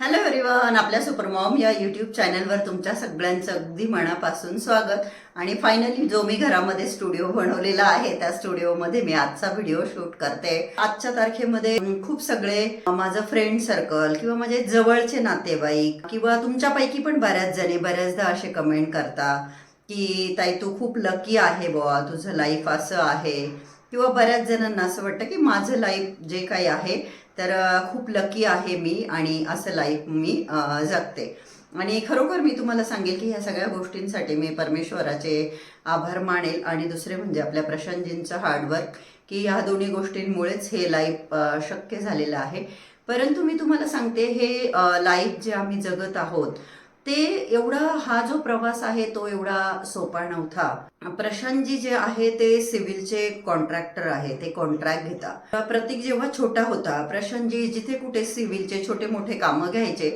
Hello everyone आपल्या supermom या YouTube चॅनलवर तुमच्या सगळ्यांचं अगदी मनापासून स्वागत. आणि फायनली जो मी घरामध्ये स्टुडिओ बनवलेला आहे त्या स्टुडिओमध्ये मी आजचा व्हिडिओ शूट करते. आजच्या तारखेमध्ये खूप सगळे माझं फ्रेंड सर्कल किंवा माझे जवळचे नातेवाईक किंवा तुमच्यापैकी पण बऱ्याच जणी बऱ्याचदा असे कमेंट करता की ताई तू खूप लकी आहे बुवा तुझं लाईफ असं आहे. किंवा बऱ्याच जणांना असं वाटतं की माझं लाईफ जे काही आहे तर खूप लकी आहे मी आणि असं लाईफ मी जगते. आणि खरोखर मी तुम्हाला सांगेल की ह्या सगळ्या गोष्टींसाठी मी परमेश्वराचे आभार मानेल आणि दुसरे म्हणजे आपल्या प्रशांतजींचं हार्डवर्क की ह्या दोन्ही गोष्टींमुळेच हे लाईफ शक्य झालेलं आहे. परंतु मी तुम्हाला सांगते हे लाईफ जे आम्ही जगत आहोत ते एवढा हा जो प्रवास आहे तो एवढा सोपा नव्हता. प्रशांतजी जे आहे ते सिव्हिलचे कॉन्ट्रॅक्टर आहे ते कॉन्ट्रॅक्ट घेतात प्रतीक जेव्हा छोटा होता प्रशांतजी जिथे कुठे सिव्हिलचे छोटे मोठे कामं घ्यायचे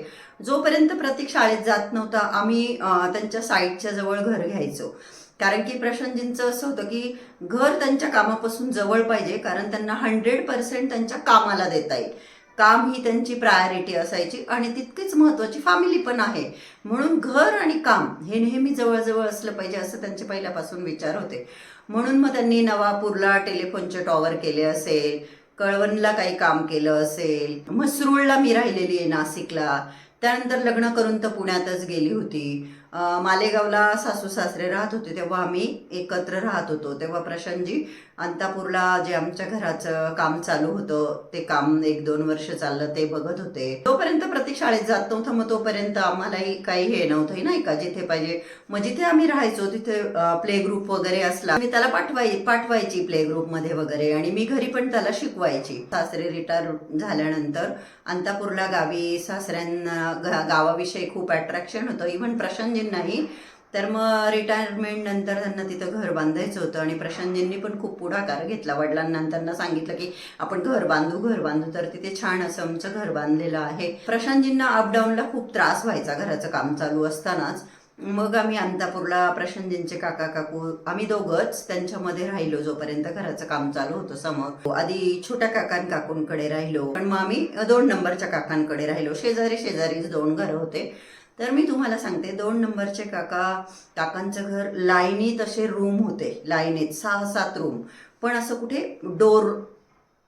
जोपर्यंत प्रतीक शाळेत जात नव्हता आम्ही त्यांच्या साईटच्या जवळ घर घ्यायचो. कारण की प्रशांतजींचं असं होतं की घर त्यांच्या कामापासून जवळ पाहिजे कारण त्यांना हंड्रेड पर्सेंट त्यांच्या कामाला देता येईल. काम ही त्यांची प्रायोरिटी असायची आणि तितकीच महत्वाची फॅमिली पण आहे. म्हणून घर आणि काम हे नेहमी जवळजवळ असलं पाहिजे असं त्यांचे पहिल्यापासून विचार होते. म्हणून मग त्यांनी नवापूरला टेलिफोनचे टॉवर केले असेल कळवणला काही काम केलं असेल म्हसरूळला मी राहिलेली आहे नाशिकला त्यानंतर लग्न करून तर पुण्यातच गेली होती. मालेगावला सासू सासरे राहत होते तेव्हा आम्ही एकत्र राहत होतो. तेव्हा प्रशांतजी अंतापूरला जे आमच्या घराचं काम चालू होतं ते काम एक दोन वर्ष चाललं ते बघत होते. तोपर्यंत प्रतीक शाळेत जात नव्हतं मग तोपर्यंत आम्हालाही काही हे नव्हतं नाही का जिथे पाहिजे. मग जिथे आम्ही राहायचो तिथे प्ले ग्रुप वगैरे असला मी त्याला पाठवाय पाठवायची प्ले ग्रुपमध्ये वगैरे आणि मी घरी पण त्याला शिकवायची. सासरे रिटायर झाल्यानंतर अंतापूरला गावी सासऱ्यांना गावाविषयी खूप अट्रॅक्शन होतं. इव्हन प्रशांतजींनाही तर मग रिटायरमेंट नंतर त्यांना तिथं घर बांधायचं होतं आणि प्रशांतजींनी पण खूप पुढाकार घेतला. वडिलांना त्यांना सांगितलं की आपण घर बांधू घर बांधू. तर तिथे छान असं आमचं घर बांधलेलं आहे. प्रशांतजींना अपडाऊनला खूप त्रास व्हायचा घराचं काम चालू असतानाच. मग आम्ही अंतापूरला प्रशांतजींचे काका काकू आम्ही दोघंच त्यांच्यामध्ये राहिलो जोपर्यंत घराचं काम चालू होतं समोर. आधी छोट्या काकां काकूंकडे राहिलो. पण मग आम्ही दोन नंबरच्या काकांकडे राहिलो. शेजारी शेजारीच दोन घरं होते. तर मी तुम्हाला सांगते दोन नंबरचे काका काकांचं घर लाईनीत असे रूम होते लाईनीत सहा सात रूम पण असं कुठे डोर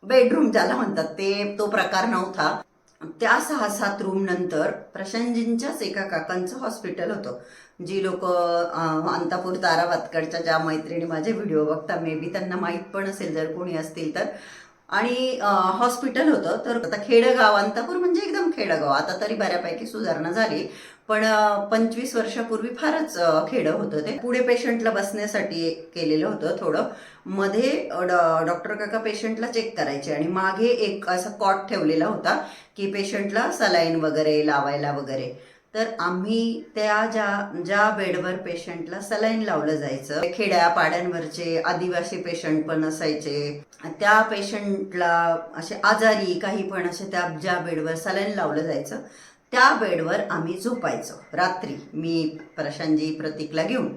बेडरूम ज्याला म्हणतात ते तो प्रकार नव्हता. त्या सहा सात रूम नंतर प्रशांतजींच्याच एका काकांचं हॉस्पिटल होतं. जी लोक अंतापूर तारावातकडच्या ज्या मैत्रिणी माझे व्हिडिओ बघता मे बी त्यांना माहीत पण असेल जर कोणी असतील तर. आणि हॉस्पिटल होतं तर आता खेडगाव अंतापूर म्हणजे एकदम खेडगाव. आता तरी बऱ्यापैकी सुधारणा झाली. पण पंचवीस वर्षापूर्वी फारच खेडं होतं ते. पुढे पेशंटला बसण्यासाठी केलेलं होतं थोडं. मध्ये डॉक्टर काका पेशंटला चेक करायचे आणि मागे एक असा कॉट ठेवलेला होता की पेशंटला सलाईन वगैरे लावायला वगैरे. तर आम्ही त्या ज्या ज्या बेडवर पेशंटला सलाईन लावलं जायचं खेड्या पाड्यांवरचे आदिवासी पेशंट पण असायचे त्या पेशंटला असे आजारी काही पण असे त्या ज्या बेडवर सलाईन लावलं जायचं त्या बेडवर आम्ही झोपायचो. रात्री मी प्रशांतजी प्रतीकला घेऊन.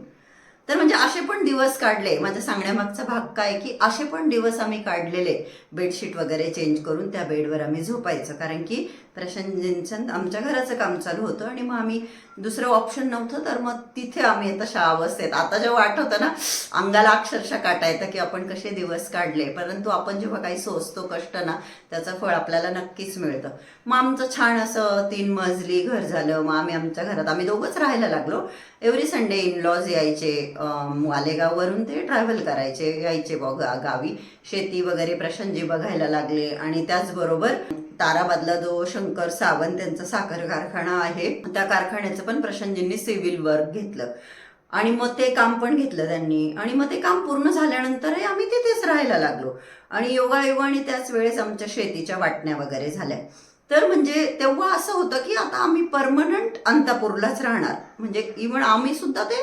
तर म्हणजे असे पण दिवस काढले. माझ्या सांगण्यामागचा भाग काय की असे पण दिवस आम्ही काढलेले. बेडशीट वगैरे चेंज करून त्या बेडवर आम्ही झोपायचं. कारण की प्रशांतजींचं आमच्या घराचं काम चालू होतं आणि मग आम्ही दुसरं ऑप्शन नव्हतं तर मग तिथे आम्ही तशा अवस्थेत. आता जेव्हा आठवतं ना अंगाला अक्षरशः काटा येतं की आपण कसे दिवस काढले. परंतु आपण जेव्हा काही सोचतो कष्ट ना त्याचं फळ आपल्याला नक्कीच मिळतं. मग आमचं छान असं तीन मजली घर झालं. मग आम्ही आमच्या घरात आम्ही दोघंच राहायला लागलो. एव्हरी संडे इन लॉज यायचे मालेगाववरून ते ट्रॅव्हल करायचे यायचे बघ गावी. शेती वगैरे प्रशांतजी बघायला लागले. आणि त्याचबरोबर ताराबादला जो शंकर सावंत त्यांचा साखर कारखाना आहे त्या कारखान्याचं पण प्रशांतजींनी सिव्हिल वर्क घेतलं. आणि मग ते काम पण घेतलं त्यांनी. आणि मग ते काम पूर्ण झाल्यानंतरही आम्ही तिथेच राहायला लागलो. आणि योगायोगाने त्याच वेळेस आमच्या शेतीच्या वाटण्या वगैरे झाल्या. तर म्हणजे तेव्हा असं होतं की आता आम्ही परमनंट अंतापूरलाच राहणार. म्हणजे इव्हन आम्ही सुद्धा ते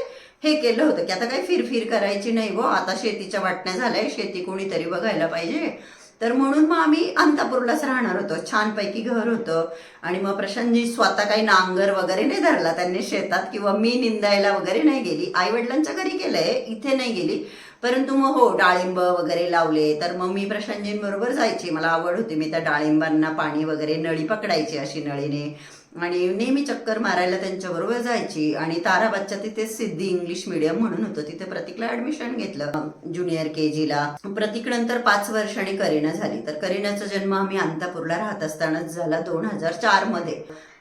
हे केलं होतं की आता काही फिरफिर करायची नाही गो. आता शेतीच्या वाटण्या झाल्या शेती कोणीतरी बघायला पाहिजे. तर म्हणून मग आम्ही अंतापूरलाच राहणार होतो. छानपैकी घर होतं. आणि मग प्रशांतजी स्वतः काही नांगर वगैरे नाही धरला. त्यांनी शेतात किंवा मी निंदायला वगैरे नाही गेली. आई वडिलांच्या घरी केलंय. इथे नाही गेली. परंतु मग हो डाळिंब वगैरे लावले. तर मग मी प्रशांतजींबरोबर जायची. मला आवड होती. मी त्या डाळिंबांना पाणी वगैरे नळी पकडायची अशी नळीने. आणि नेहमी चक्कर मारायला त्यांच्याबरोबर जायची आणि ताराबादच्या तिथे सिद्धी इंग्लिश मिडियम म्हणून होतं. तिथे प्रतीकला ऍडमिशन घेतलं. ज्युनियर के जीला प्रतीक नंतर पाच वर्षांनी करीना झाली. तर करीनाचा जन्म आम्ही अंतापूरला राहत असतानाच झाला दोन हजार चारमध्ये.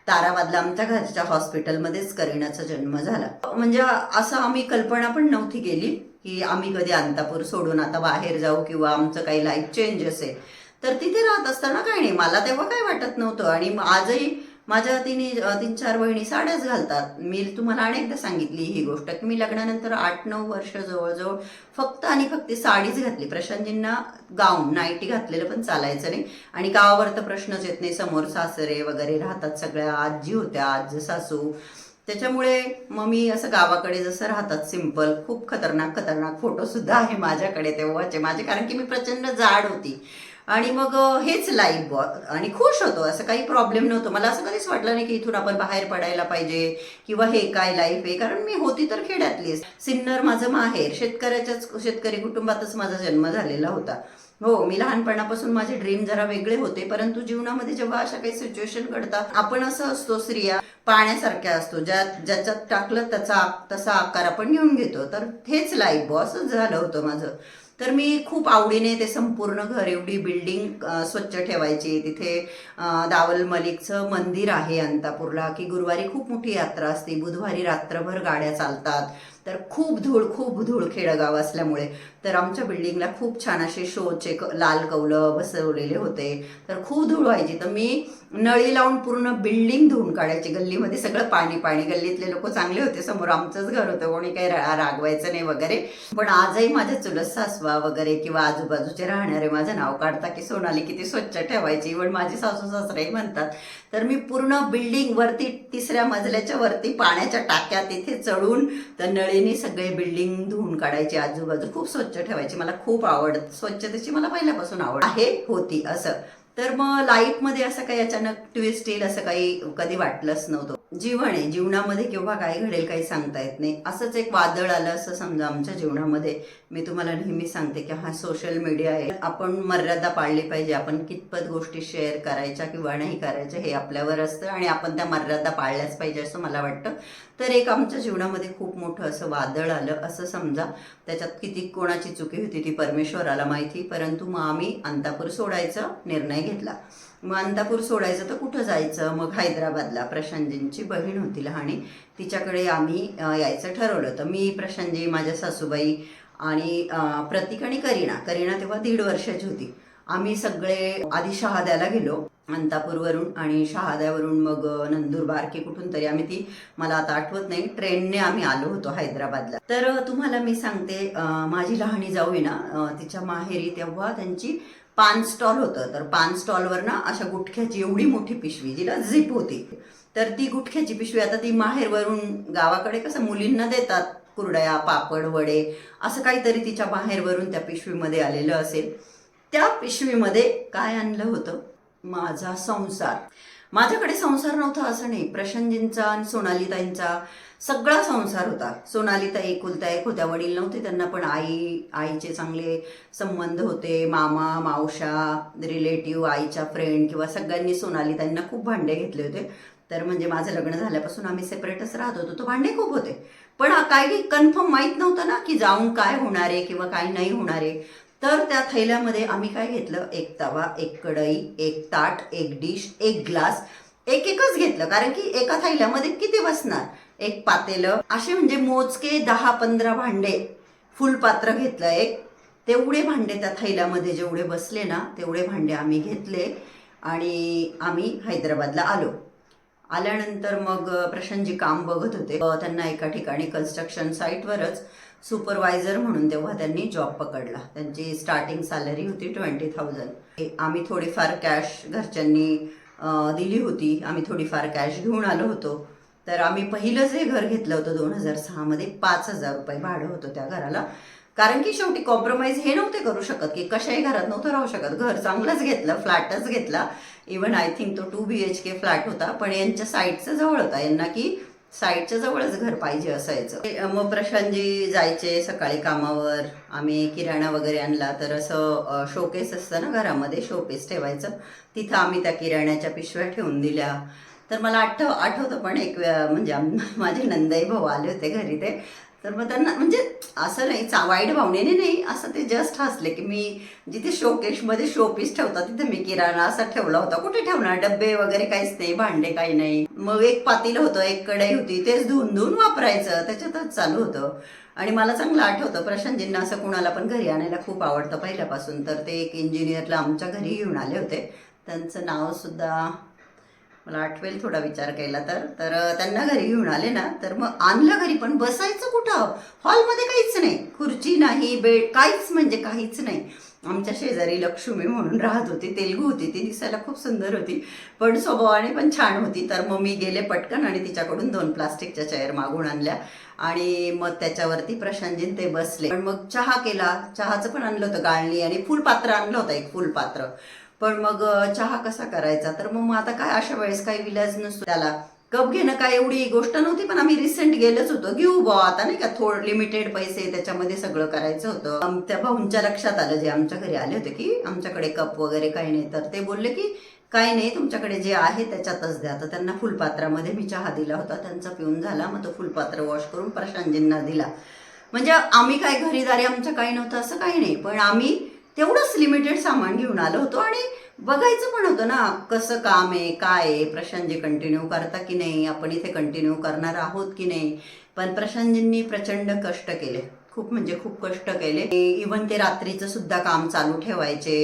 ताराबादला आमच्या घरच्या हॉस्पिटलमध्येच करीनाचा जन्म झाला. म्हणजे असं आम्ही कल्पना पण नव्हती केली की आम्ही कधी अंतापूर सोडून आता बाहेर जाऊ किंवा आमचं काही लाईफ चेंज असेल. तर तिथे राहत असताना काही नाही. मला तेव्हा काही वाटत नव्हतं. आणि आजही माझ्या तिने तीन चार बहिणी साड्याच घालतात. मी तुम्हाला अनेकदा सांगितली ही गोष्ट की मी लग्नानंतर आठ नऊ वर्ष जवळजवळ फक्त आणि फक्त साडीच घातली. प्रशांतजींना गाऊन नाईटी घातलेलं पण चालायचं नाही. आणि गावावर तर प्रश्नच येत नाही. समोर सासरे वगैरे राहतात सगळ्या. आजी होत्या आज सासू. त्याच्यामुळे मग मी असं गावाकडे जसं राहतात सिंपल खूप खतरनाक खतरनाक फोटो सुद्धा आहे माझ्याकडे तेव्हाचे. माझे कारण की मी प्रचंड जाड होती. आणि मग हेच लाईफ बॉ आणि खुश होतो. असं काही प्रॉब्लेम नव्हतं. मला असं कधीच वाटलं नाही की इथून आपण बाहेर पडायला पाहिजे किंवा हे काय लाईफ आहे. कारण मी होती तर खेड्यातलीच सिन्नर माझं माहेर. शेतकऱ्याच्याच शेतकरी कुटुंबातच माझा जन्म झालेला होता. हो मी लहानपणापासून माझे ड्रीम जरा वेगळे होते. परंतु जीवनामध्ये जेव्हा अशा काही सिच्युएशन घडतात आपण असं असतो स्त्रिया पाण्यासारख्या असतो. ज्या ज्याच्यात टाकलं त्याचा तसा आकार आपण घेऊन घेतो. तर हेच लाईफ बॉ असं झालं होतं माझं. तर मी खूप आवडीने ते संपूर्ण घर एवढी बिल्डिंग स्वच्छ ठेवायची. तिथे दावल मलिकचं मंदिर आहे अंतापूरला की गुरुवारी खूप मोठी यात्रा असते. बुधवारी रात्रभर गाड्या चालतात. तर खूप धूळ खूप धूळ खेडगाव असल्यामुळे. तर आमच्या बिल्डिंगला खूप छान असे शोचे लाल कौलं बसवलेले होते. तर खूप धूळ व्हायची. तर मी नळी लावून पूर्ण बिल्डिंग धुवून काढायची. गल्लीमध्ये सगळं पाणी पाणी. गल्लीतले लोक चांगले होते. समोर आमचंच घर होतं. कोणी काही रागवायचं नाही वगैरे. पण आजही माझ्या चुलत सासवा वगैरे किंवा आजूबाजूचे राहणारे माझं नाव काढता की सोनाली किती स्वच्छ ठेवायची. इव्हन माझी सासू सासरेही म्हणतात. तर मी पूर्ण बिल्डिंग वरती तिसऱ्या मजल्याच्या वरती पाण्याच्या टाक्या तिथे चढून तर नळीने सगळे बिल्डिंग धुवून काढायची. आजूबाजू खूप स्वच्छ ठेवायची. मला खूप आवड. स्वच्छतेची मला पहिल्यापासून आवड आहे होती असं. तर मग लाईफमध्ये असं काही अचानक ट्विस्ट येईल असं काही कधी वाटलंच नव्हतं. जीवन आहे जीवनामध्ये केव्हा काय घडेल काही सांगता येत नाही. असंच एक वादळ आलं असं समजा आमच्या जीवनामध्ये. मी तुम्हाला नेहमी सांगते की हा सोशल मीडिया आहे. आपण मर्यादा पाळली पाहिजे. आपण कितपत गोष्टी शेअर करायच्या किंवा नाही करायच्या हे आपल्यावर असतं आणि आपण त्या मर्यादा पाळल्याच पाहिजे असं मला वाटतं. तर एक आमच्या जीवनामध्ये खूप मोठं असं वादळ आलं असं समजा. त्याच्यात किती कोणाची चुकी होती ती परमेश्वराला माहिती. परंतु मग आम्ही अंतापूर सोडायचा निर्णय घेतला. मग अंतापूर सोडायचं तर कुठं जायचं? मग हैदराबादला. प्रशांतजींची बहीण होती लहाणी. तिच्याकडे आम्ही यायचं ठरवलं तर मी प्रशांतजी माझ्या सासूबाई आणि प्रतीक आणि करीना. करीना तेव्हा दीड वर्षाची होती. आम्ही सगळे आधी शहाद्याला गेलो अंतापूरवरून आणि शहाद्यावरून मग नंदुरबार की कुठून तरी आम्ही ती मला आता आठवत नाही ट्रेनने आम्ही आलो होतो हैदराबादला. तर तुम्हाला मी सांगते माझी लहाणी जाऊ ना तिच्या माहेरी तेव्हा त्यांची पान स्टॉल होतं. तर पान स्टॉलवर ना अशा गुटख्याची एवढी मोठी पिशवी जिला झिप होती. तर ती गुटख्याची पिशवी आता ती माहेरवरून गावाकडे कसं मुलींना देतात कुरड्या पापड वडे असं काहीतरी तिच्या बाहेरवरून त्या पिशवीमध्ये आलेलं असेल. त्या पिशवीमध्ये काय आणलं होतं? माझा संसार. माझ्याकडे संसार नव्हता असं नाही. प्रशांतजींचा आणि सोनालीताईंचा सगळा संसार होता. सोनालीता एकुलता एक होत्या वडील नव्हते त्यांना पण आई आईचे चांगले संबंध होते. मामा मावशा रिलेटिव्ह आईच्या फ्रेंड किंवा सगळ्यांनी सोनालीताईंना खूप भांडे घेतले होते. तर म्हणजे माझं लग्न झाल्यापासून आम्ही सेपरेटच राहत होतो. तो भांडे खूप होते. पण काही कन्फर्म माहीत नव्हतं ना की जाऊन काय होणार आहे किंवा काय नाही होणार आहे. तर त्या थैल्यामध्ये आम्ही काय घेतलं? एक तवा एक कढई एक ताट एक डिश एक ग्लास एक एकच घेतलं. कारण की एका थैल्यामध्ये किती बसणार? एक पातेलं. असे म्हणजे मोजके दहा पंधरा भांडे फुलपात्र घेतलं एक. तेवढे भांडे त्या थैल्यामध्ये जेवढे बसले ना तेवढे भांडे आम्ही घेतले आणि आम्ही हैदराबादला आलो. आल्यानंतर मग प्रशांतजी काम बघत होते. त्यांना एका ठिकाणी कन्स्ट्रक्शन साईटवरच सुपरवायझर म्हणून तेव्हा त्यांनी जॉब पकडला. त्यांची स्टार्टिंग सॅलरी होती ट्वेंटी थाउजंड आम्ही थोडीफार कॅश घरच्यांनी दिली होती. आम्ही थोडीफार कॅश घेऊन आलो होतो. तर आम्ही पहिलं जे घर घेतलं होतं दोन हजार सहामध्ये पाच हजार रुपये भाडं होतं त्या घराला. कारण की शेवटी कॉम्प्रोमाइज हे नव्हते करू शकत की कशाही घरात नव्हतं राहू शकत. घर चांगलंच घेतलं फ्लॅटच घेतला. इवन आय थिंक तो two B H K flat होता पण यांच्या साईडचं जवळ होता. यांना की साईडच्या जवळच घर पाहिजे असायचं. मग प्रशांतजी जायचे सकाळी कामावर. आम्ही किराणा वगैरे आणला तर असं शोकेस असतं ना घरामध्ये शोकेस ठेवायचं. तिथं आम्ही त्या किराण्याच्या पिशव्या ठेवून दिल्या. तर मला आठव आठवतं पण एक म्हणजे माझे नंदाई भाऊ आले होते घरी ते. तर मग त्यांना म्हणजे असं नाही चा वाईट भावनेने नाही असं ते जस्ट हसले की मी जिथे शोकेशमध्ये शोपीस ठेवतात तिथे मी किराणा असा ठेवला होता. कुठे ठेवणार? डब्बे वगैरे काहीच नाही भांडे काही नाही. मग एक पातील होतं एक कढई होती तेच धुवून धुवून वापरायचं. त्याच्यातच चालू होतं. आणि मला चांगलं आठवतं प्रशांतजींना असं कुणाला पण घरी आणायला खूप आवडतं पहिल्यापासून. तर ते एक इंजिनियरला आमच्या घरी घेऊन आले होते. त्यांचं नाव सुद्धा मला आठवेल थोडा विचार केला तर. तर त्यांना घरी घेऊन आले ना तर मग आणलं घरी पण बसायचं कुठं? हॉलमध्ये काहीच नाही. खुर्ची नाही बेड काहीच म्हणजे काहीच नाही. आमच्या शेजारी लक्ष्मी म्हणून राहत होती तेलगू होती ती दिसायला खूप सुंदर होती पण स्वभावाने पण छान होती. तर मग मी गेले पटकन आणि तिच्याकडून दोन प्लास्टिकच्या चेअर मागून आणल्या आणि मग त्याच्यावरती प्रशांतजीन ते बसले. पण मग चहा केला. चहाचं पण आणलं होतं गाळणी आणि फुलपात्र आणलं होतं एक फुलपात्र. पण मग चहा कसा करायचा? तर मग आता काय अशा वेळेस काही विलाज नसतो त्याला. कप घेणं काय एवढी गोष्ट नव्हती पण आम्ही रिसेंट गेलोच होतो. घेऊ बा आता नाही का? थोड लिमिटेड पैसे त्याच्यामध्ये सगळं करायचं होतं. त्या भाऊंच्या लक्षात आलं जे आमच्या घरी आले होते की आमच्याकडे कप वगैरे काही नाही. तर ते बोलले की काही नाही तुमच्याकडे जे आहे त्याच्यातच द्या. तर त्यांना फुलपात्रामध्ये मी चहा दिला होता. त्यांचा पिऊन झाला. मग तो फुलपात्र वॉश करून प्रशांतजींना दिला. म्हणजे आम्ही काय घरीदारी आमचं काही नव्हतं असं काही नाही. पण आम्ही तेवढंच लिमिटेड सामान घेऊन आलो होतो आणि बघायचं पण होतं ना कसं काम आहे काय आहे प्रशांतजी कंटिन्यू करता की नाही आपण इथे कंटिन्यू करणार आहोत की नाही? पण प्रशांतजींनी प्रचंड कष्ट केले. खूप म्हणजे खूप कष्ट केले. इवन ते रात्रीचं सुद्धा काम चालू ठेवायचे.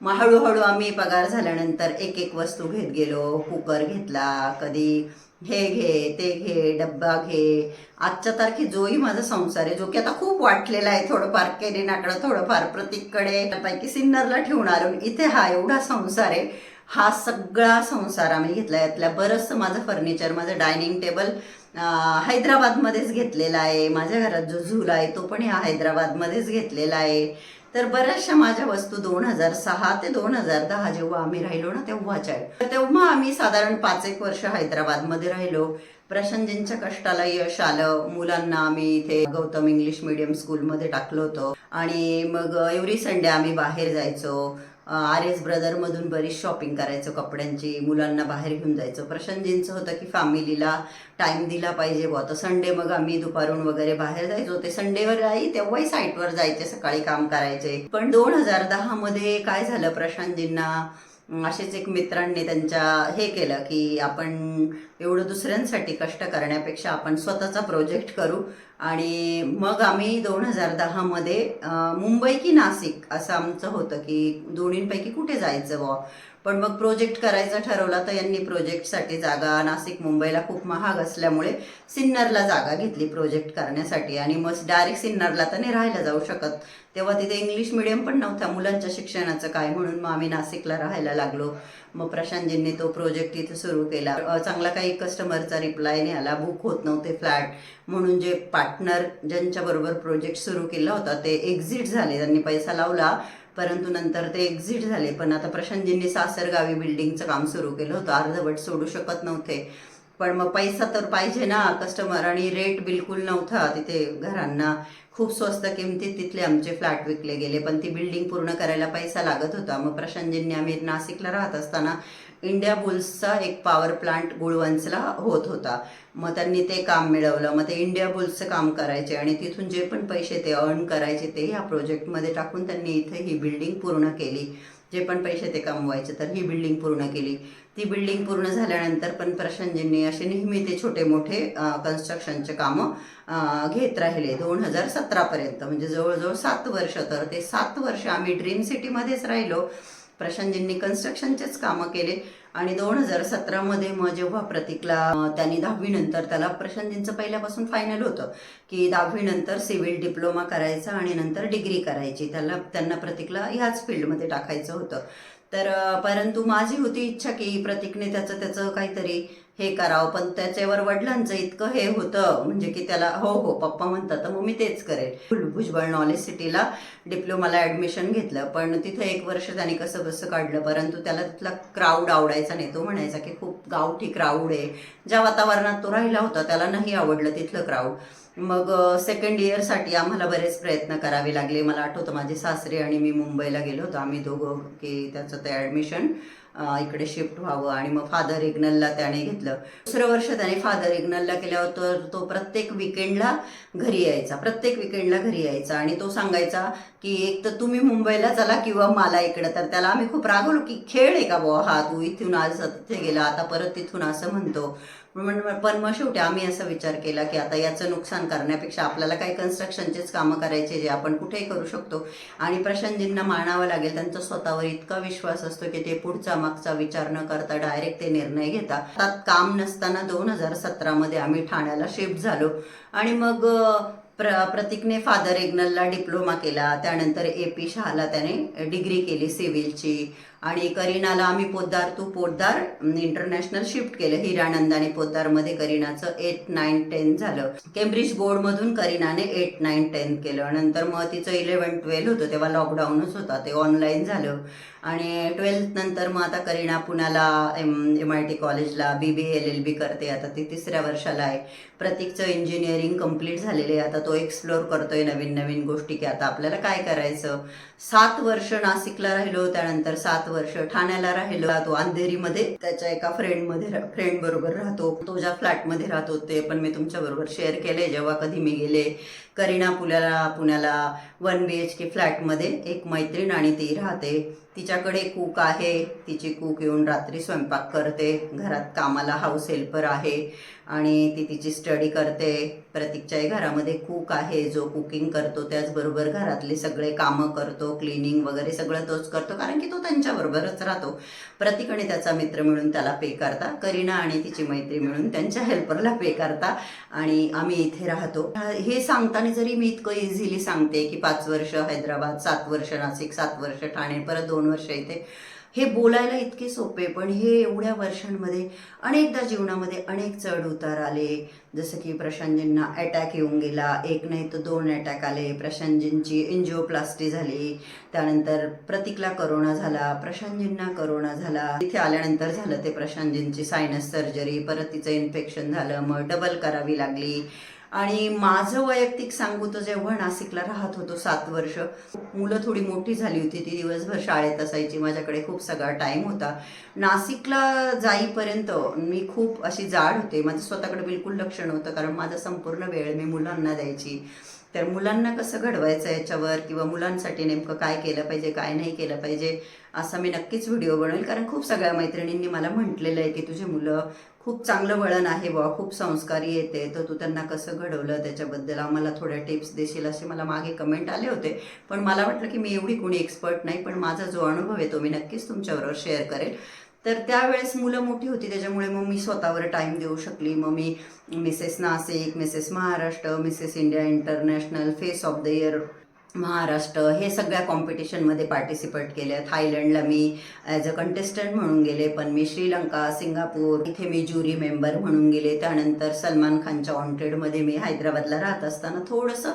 मग हळूहळू आम्ही पगार झाल्यानंतर एक एक वस्तू घेत गेलो. कुकर घेतला कधी हे घे ते घे डब्बा घे. आजच्या तारखेत जोही माझा संसार आहे जो की आता खूप वाटलेला आहे. थोडंफार केले नाकडं थोडंफार प्रतीककडे. पैकी सिन्नरला ठेवणार इथे हा एवढा संसार आहे. हा सगळा संसार आम्ही घेतला यातल्या बरंचसं माझं फर्निचर माझं डायनिंग टेबल हैदराबादमध्येच घेतलेला आहे. माझ्या घरात जो झूल आहे तो पण ह्या हैदराबादमध्येच घेतलेला आहे. तर बऱ्याचशा माझ्या वस्तू दोन हजार सहा ते दोन हजार दहा जेव्हा आम्ही राहिलो ना तेव्हाच्या आहे तर तेव्हा आम्ही साधारण पाच एक वर्ष हैदराबादमध्ये राहिलो. प्रशांतजींच्या कष्टाला यश आलं. मुलांना आम्ही इथे गौतम इंग्लिश मिडियम स्कूलमध्ये टाकलं होतं. आणि मग एव्हरी संडे आम्ही बाहेर जायचो. आर एस ब्रदरमधून बरीच शॉपिंग करायचो कपड्यांची मुलांना बाहेर घेऊन जायचो. प्रशांतजींचं होतं की फॅमिलीला टाईम दिला पाहिजे बुवा. तर संडे मग आम्ही दुपारून वगैरे बाहेर जायचो. ते संडेवर आई तेव्हाही साईटवर जायचे सकाळी काम करायचे. पण दोन हजार दहामध्ये काय झालं प्रशांतजींना? असेच एक मित्रांनी त्यांच्या हे केलं की आपण एवढं दुसऱ्यांसाठी कष्ट करण्यापेक्षा आपण स्वतःचा प्रोजेक्ट करू. आणि मग आम्ही दोन हजार दहामध्ये मुंबई की नाशिक असं आमचं होतं की दोन्हींपैकी कुठे जायचं बुवा? पण मग प्रोजेक्ट करायचा ठरवला तर यांनी प्रोजेक्टसाठी जागा नाशिक मुंबईला खूप महाग असल्यामुळे सिन्नरला जागा घेतली प्रोजेक्ट करण्यासाठी. आणि मग डायरेक्ट सिन्नरला तर नाही राहायला जाऊ शकत. तेव्हा तिथे इंग्लिश मिडियम पण नव्हत्या मुलांच्या शिक्षणाचं काय म्हणून मग आम्ही नाशिकला राहायला लागलो. मग प्रशांतजींनी तो प्रोजेक्ट इथे सुरू केला. चांगला काही कस्टमरचा रिप्लाय नाही आला. बुक होत नव्हते फ्लॅट. म्हणून जे पार्टनर ज्यांच्याबरोबर प्रोजेक्ट सुरू केला होता ते एक्झिट झाले. त्यांनी पैसा लावला. परंतु नंतर ते एक्झिट झाले. पण आता प्रशांतजींनी सासरगावी बिल्डिंगचं काम सुरू केलं होतं. अर्धवट सोडू शकत नव्हते. पण मग पैसा तर पाहिजे ना कस्टमर आणि रेट बिलकुल नव्हता. तिथे घरांना खूप स्वस्त किमतीत तिथले आमचे फ्लॅट विकले गेले. पण ती बिल्डिंग पूर्ण करायला पैसा लागत होता. मग प्रशांतजींनी आम्ही नाशिकला राहत असताना इंडिया बुल्सचा एक पॉवर प्लांट गुळवंचला होत होता. मग त्यांनी ते काम मिळवलं. मग ते इंडिया बुल्सचं काम करायचे आणि तिथून जे पण पैसे ते अर्न करायचे ते ह्या प्रोजेक्टमध्ये टाकून त्यांनी इथे ही बिल्डिंग पूर्ण केली. जे पण पैसे ते कमवायचे तर ही बिल्डिंग पूर्ण केली. ती बिल्डिंग पूर्ण झाल्यानंतर पण प्रशांतजींनी असे नेहमी ते छोटे मोठे कन्स्ट्रक्शनचे कामं घेत राहिले. दोन हजार सतरापर्यंत म्हणजे जवळजवळ सात वर्ष. तर ते सात वर्ष आम्ही ड्रीम सिटीमध्येच राहिलो. प्रशांतजींनी कन्स्ट्रक्शनचेच कामं केले. आणि दोन हजार सतरामध्ये मग जेव्हा प्रतीकला त्यांनी दहावीनंतर त्याला प्रशांतजींचं पहिल्यापासून फायनल होतं की दहावीनंतर सिव्हिल डिप्लोमा करायचा आणि नंतर डिग्री करायची. त्याला त्यांना प्रतीकला ह्याच फील्डमध्ये टाकायचं होतं. तर परंतु माझी होती इच्छा की प्रतीकने त्याचं त्याचं काहीतरी हे करावं. पण त्याच्यावर वडिलांचं इतकं हे होतं म्हणजे की त्याला हो हो पप्पा म्हणतात तर मग मी तेच करेल. भुजबळ नॉलेज सिटीला डिप्लोमाला ॲडमिशन घेतलं पण तिथं एक वर्ष त्याने कसं बसं काढलं परंतु त्याला तिथला क्राऊड आवडायचा नाही. तो म्हणायचा की खूप गावठी क्राऊड आहे. ज्या वातावरणात तो राहिला होता त्याला नाही आवडलं तिथलं क्राऊड मग सेकंड इयरसाठी आम्हाला बरेच प्रयत्न करावे लागले. मला आठवतं माझे सासरे आणि मी मुंबईला गेलो होतो. आम्ही दोघं की त्याचं ते ॲडमिशन इकडे शिफ्ट व्हावं आणि मग फादर इग्नलला त्याने घेतलं. दुसरं वर्ष त्याने फादर इग्नलला केल्यावर तर तो प्रत्येक विकेंडला घरी यायचा. प्रत्येक विकेंडला घरी यायचा आणि तो सांगायचा की एक तर तुम्ही मुंबईला चला किंवा मला इकडं. तर त्याला आम्ही खूप रागवलो की खेळ आहे का बुवा हा? तू इथून आज तिथे गेला आता परत तिथून असं म्हणतो. म्हण- पण मग शेवटी आम्ही असा विचार केला की आता याचं नुकसान करण्यापेक्षा आपल्याला काही कन्स्ट्रक्शनचेच कामं करायचे जे आपण कुठेही करू शकतो. आणि प्रशांतजींना मानावं लागेल त्यांचा स्वतःवर इतका विश्वास असतो की ते पुढचा मागचा विचार न करता डायरेक्ट ते निर्णय घेतात. त्यात काम नसताना दोन हजार सतरामध्ये आम्ही ठाण्याला शिफ्ट झालो. आणि मग प्र प्रतीकने फादर एग्नलला डिप्लोमा केला. त्यानंतर ए पी शहाला त्याने डिग्री केली सिव्हिलची. आणि करीनाला आम्ही Poddar to Poddar international shift केलं. हिरानंद आणि पोद्दारमध्ये करीनाचं एट नाईन टेन झालं. केम्ब्रिज बोर्डमधून करीनाने एट नाईन टेन केलं. नंतर मग तिचं इलेवन ट्वेल्व होतं. तेव्हा लॉकडाऊनच होता. ते ऑनलाईन झालं. आणि ट्वेल्थ नंतर मग आता करीना पुण्याला एम एम आय टी कॉलेजला बी बी एल एल बी करते. आता ती तिसऱ्या वर्षाला आहे. प्रतीकचं इंजिनिअरिंग कंप्लीट झालेले आहे. आता तो एक्सप्लोअर करतोय नवीन नवीन गोष्टी की आता आपल्याला काय करायचं? सात वर्ष नाशिकला राहिलो त्यानंतर सात वर्ष ठाण्याला राहिलो. तो अंधेरीमध्ये त्याच्या एका फ्रेंडमध्ये फ्रेंड बरोबर राहतो. तो ज्या फ्लॅटमध्ये राहतो ते पण मी तुमच्या बरोबर शेअर केले जेव्हा कधी मी गेले करीना पुण्याला पुण्याला वन बी एच के फ्लॅटमध्ये एक मैत्रीण आणि ती राहते. तिच्याकडे कूक आहे. तिची कूक येऊन रात्री स्वयंपाक करते. घरात कामाला हाऊस हेल्पर आहे आणि ती तिची स्टडी करते. प्रतीकच्याही घरामध्ये कूक आहे. जो कुकिंग करतो त्याचबरोबर घरातले सगळे कामं करतो. क्लिनिंग वगैरे सगळं तोच करतो. कारण की तो त्यांच्याबरोबरच राहतो. प्रतीक आणि त्याचा मित्र मिळून त्याला पे करता. करीना आणि तिची मैत्री मिळून त्यांच्या हेल्परला पे करता. आणि आम्ही इथे राहतो. हे सांगताना जरी मी इतकं इझिली सांगते की पाच वर्ष हैदराबाद सात वर्ष नाशिक सात वर्ष ठाणे परत दोन वर्ष इथे हे बोलायला इतके सोपे पण हे एवढ्या वर्षांमध्ये अनेकदा जीवनामध्ये अनेक चढ उतार आले. जसं की प्रशांतजींना अटॅक येऊन गेला एक नाही तर दोन अटॅक आले. प्रशांतजींची एन्जिओप्लास्टी झाली त्यानंतर प्रतीकला करोना झाला प्रशांतजींना करोना झाला. तिथे आल्यानंतर झालं ते प्रशांतजींची सायनस सर्जरी परत तिचं इन्फेक्शन झालं मग डबल करावी लागली. आणि माझं वैयक्तिक सांगू तर जेव्हा नाशिकला राहत होतो सात वर्ष मुलं थोडी मोठी झाली होती ती दिवसभर शाळेत असायची माझ्याकडे खूप सगळा टाईम होता. नाशिकला जाईपर्यंत मी खूप अशी जाड होते. माझं स्वतःकडे बिलकुल लक्ष नव्हतं कारण माझा संपूर्ण वेळ मी मुलांना द्यायची. तर मुलांना कसं घडवायचं याच्यावर किंवा मुलांसाठी नेमकं काय केलं पाहिजे काय नाही केलं पाहिजे असा मी नक्कीच व्हिडिओ बनवेल. कारण खूप सगळ्या मैत्रिणींनी मला म्हटलेलं आहे की तुझे मुलं खूप चांगलं वळण आहे बुवा खूप संस्कारी येते तर तू त्यांना कसं घडवलं त्याच्याबद्दल आम्हाला थोड्या टिप्स देशील असे मला मागे कमेंट आले होते. पण मला वाटलं की मी एवढी कोणी एक्सपर्ट नाही पण माझा जो अनुभव आहे तो मी नक्कीच तुमच्याबरोबर शेअर करेल. तर त्यावेळेस मुलं मोठी होती त्याच्यामुळे मग मी स्वतःवर टाईम देऊ शकली. मग मी Mrs Nashik Mrs Maharashtra Mrs India international face of the year Maharashtra हे सगळ्या कॉम्पिटिशनमध्ये पार्टिसिपेट केले. थायलंडला मी ॲज अ कंटेस्टंट म्हणून गेले पण मी श्रीलंका सिंगापूर इथे मी ज्युरी मेंबर म्हणून गेले. त्यानंतर सलमान खानच्या वॉन्टेडमध्ये मी हैदराबादला राहत असताना थोडंसं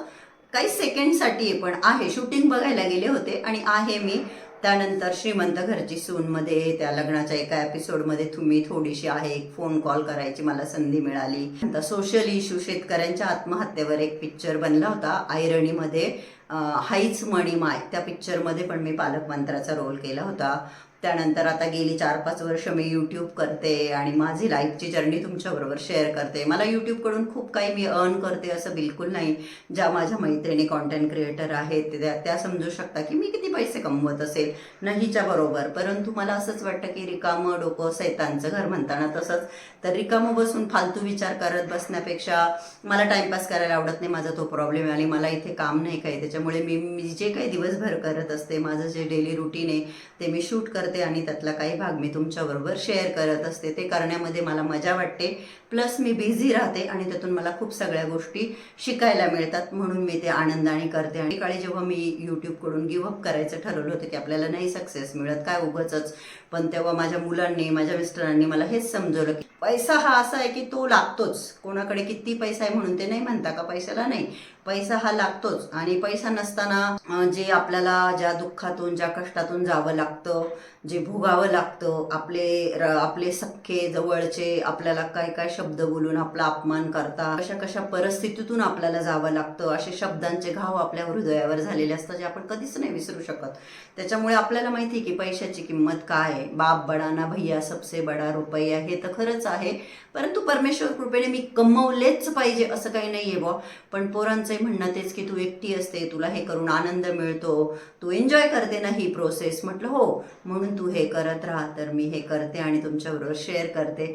काही सेकंडसाठी पण आहे. शूटिंग बघायला गेले होते आणि आहे मी त्यानंतर श्रीमंत घरची सूनमध्ये त्या लग्नाच्या एका एपिसोडमध्ये तुम्ही थोडीशी आहे एक फोन कॉल करायची मला संधी मिळाली. नंतर सोशल इश्यू शेतकऱ्यांच्या आत्महत्येवर एक पिक्चर बनला होता आयरणीमध्ये हाईच मणी माय. त्या पिक्चरमध्ये पण मी पालकमंत्र्याचा रोल केला होता. त्यानंतर आता गेली चार पाच वर्ष मी यूट्यूब करते आणि माझी लाईफची जर्नी तुमच्याबरोबर शेअर करते. मला यूट्यूबकडून खूप काही मी अर्न करते असं बिलकुल नाही. ज्या माझ्या मैत्रिणी कॉन्टेंट क्रिएटर आहेत त्या त्या समजू शकता की मी किती पैसे कमवत असेल. नाहीच्या बरोबर. परंतु मला असंच वाटतं की रिकामं डोकं सैतांचं घर म्हणताना तसंच. तर रिकामं बसून फालतू विचार करत बसण्यापेक्षा मला टाइमपास करायला आवडत नाही माझा तो प्रॉब्लेम आहे. आणि मला इथे काम नाही काही. त्याच्यामुळे मी मी जे काही दिवसभर करत असते माझं जे डेली रुटीन आहे ते मी शूट करते. आणि त्यातला काही भाग मी तुमच्याबरोबर शेअर करत असते. ते करण्यामध्ये मला मजा वाटते. प्लस मी बिझी राहते आणि त्यातून मला खूप सगळ्या गोष्टी शिकायला मिळतात. म्हणून मी ते आनंदाने करते आणि काळी जेव्हा मी यूट्यूबकडून गिव्हअप करायचं ठरवलं होतं की आपल्याला नाही सक्सेस मिळत काय उगच पण तेव्हा माझ्या मुलांनी माझ्या मिस्टरांनी मला हेच समजवलं की पैसा हा असा आहे की तो लागतोच. कोणाकडे किती पैसा आहे म्हणून ते नाही म्हणता का? पैशाला नाही. पैसा हा लागतोच. आणि पैसा नसताना जे आपल्याला ज्या दुःखातून ज्या कष्टातून जावं लागतं जे भोगावं लागतं आपले र- आपले सख्खे जवळचे आपल्याला काय काय शब्द बोलून आपला अपमान करता अशा कशा परिस्थितीतून आपल्याला जावं लागतं असे शब्दांचे घाव आपल्या हृदयावर झालेले असतात जे आपण कधीच नाही विसरू शकत. त्याच्यामुळे आपल्याला माहिती आहे की पैशाची किंमत काय आहे. बाप बडा ना भैया सबसे बडा रुपया हे तर खरंच आहे. परंतु परमेश्वर कृपेने मी कमवलेच पाहिजे असं काही नाही आहे बुवा. पण पोरांचंही म्हणणं तेच की तू एकटी असते तुला हे करून आनंद मिळतो तू एन्जॉय करते ना ही प्रोसेस म्हटलं हो म्हणून तू हे करत राहा तर मी हे करते आणि तुमच्याबरोबर शेअर करते.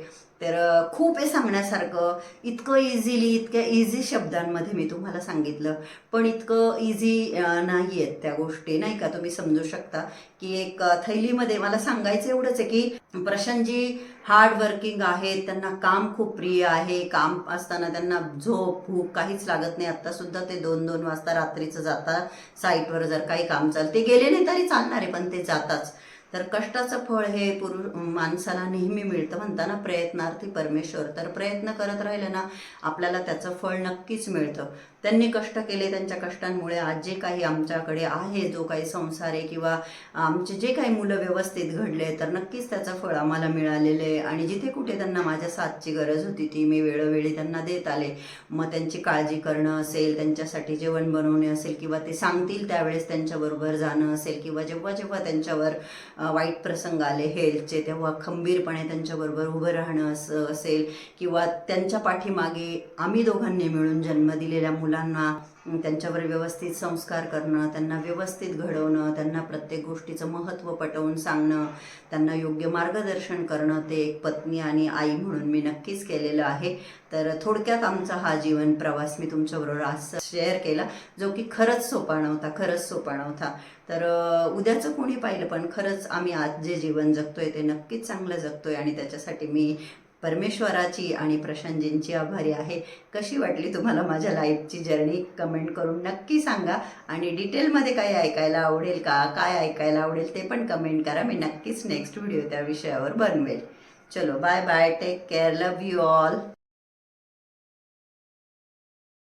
तर खूप आहे सांगण्यासारखं. इतकं इझिली इतक्या इझी शब्दांमध्ये मी तुम्हाला सांगितलं. पण इतकं इझी नाही आहेत त्या गोष्टी. नाही का? तुम्ही समजू शकता की एक थैलीमध्ये मला सांगायचं एवढंच आहे की प्रशांतजी हार्ड वर्किंग आहेत. त्यांना काम खूप प्रिय आहे. काम असताना त्यांना झोप भूक काहीच लागत नाही. आत्तासुद्धा ते दोन दोन वाजता रात्रीचं जातात. साईटवर जर काही काम चालते. ते गेले नाही तरी चालणार आहे पण ते जाताच. तर कष्टाचं फळ हे पुरुष माणसाला नेहमी मिळतं म्हणताना प्रयत्नार्थी परमेश्वर. तर प्रयत्न करत राहिलं ना आपल्याला त्याचं फळ नक्कीच मिळतं. त्यांनी कष्ट केले त्यांच्या कष्टांमुळे आज जे काही आमच्याकडे आहे जो काही संसार आहे किंवा आमचे जे काही मुलं व्यवस्थित घडले तर नक्कीच त्याचं फळ आम्हाला मिळालेलं आहे. आणि जिथे कुठे त्यांना माझ्या साथची गरज होती ती मी वेळोवेळी त्यांना देत आले. मग त्यांची काळजी करणं असेल त्यांच्यासाठी जेवण बनवणे असेल किंवा ते सांगतील त्यावेळेस त्यांच्याबरोबर जाणं असेल किंवा जेव्हा जेव्हा त्यांच्यावर वाईट प्रसंग आले हेल्थचे तेव्हा खंबीरपणे त्यांच्याबरोबर उभं राहणं असं असेल किंवा त्यांच्या पाठीमागे आम्ही दोघांनी मिळून जन्म दिलेल्या मुलांना त्यांच्यावर व्यवस्थित संस्कार करणं त्यांना व्यवस्थित घडवणं त्यांना प्रत्येक गोष्टीचं महत्त्व पटवून सांगणं त्यांना योग्य मार्गदर्शन करणं ते एक पत्नी आणि आई म्हणून मी नक्कीच केलेलं आहे. तर थोडक्यात आमचा हा जीवन प्रवास मी तुमच्याबरोबर आज शेअर केला जो की खरंच सोपा नव्हता खरंच सोपा नव्हता. तर उद्याचं कोणी पाहिलं पण खरंच आम्ही आज जे जीवन जगतोय ते नक्कीच चांगलं जगतोय आणि त्याच्यासाठी मी परमेश्वराची आणि प्रशांतजींची आभारी आहे. कशी वाटली तुम्हाला माझ्या लाईफची जर्नी? कमेंट करून नक्की सांगा. आणि डिटेलमध्ये काही ऐकायला आवडेल का? काय ऐकायला आवडेल ते पण कमेंट करा. मी नक्कीच नेक्स्ट व्हिडिओ त्या विषयावर बनवेल. चलो bye bye. Take care. Love you all.